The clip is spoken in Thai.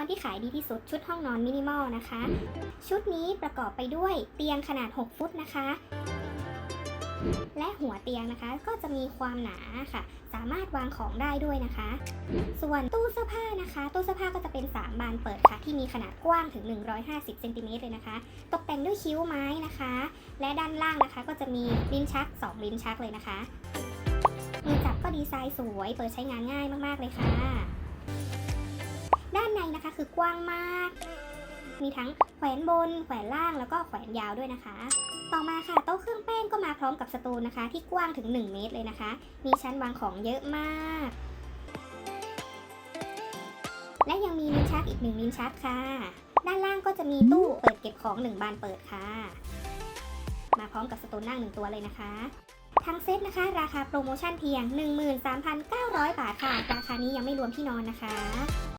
อนที่ขายดีที่สุดชุดห้องนอนมินิมอลนะคะ ชุดนี้ประกอบไปด้วยเตียงขนาด 6 ฟุตนะคะ และหัวเตียงนะคะ ก็จะมีความหนาค่ะ สามารถวางของได้ด้วยนะคะ ส่วนตู้เสื้อผ้านะคะ ตู้เสื้อผ้าก็จะเป็น 3 บานเปิดค่ะ ที่มีขนาดกว้างถึง 150เซนติเมตรเลยนะคะ ตกแต่งด้วยคิ้วไม้นะคะ และด้านล่างนะคะก็จะมีลิ้นชัก 2 ลิ้นชักเลยนะคะมือจับก็ดีไซน์สวย เปิดใช้งานง่ายมาก ๆ เลยค่ะ นในนะคะ คือกว้างมาก มีทั้งแขวนบน แขวนล่างแล้วก็แขวนยาวด้วยนะคะ ต่อมาค่ะโต๊ะเครื่องแป้งก็มาพร้อมกับสตูนะคะ ที่กว้างถึง 1 เมตรเลยนะคะ มีชั้นวางของเยอะมาก และยังมีลิ้นชักอีกหนึ่งลิ้นชักค่ะ ด้านล่างก็จะมีตู้เปิดเก็บของหนึ่งบานเปิดค่ะ มาพร้อมกับสตูนั่งหนึ่งตัวเลยนะคะทั้งเซตนะคะ ราคาโปรโมชั่นเพียง 13,900 บาทค่ะ ราคานี้ยังไม่รวมที่นอนนะคะ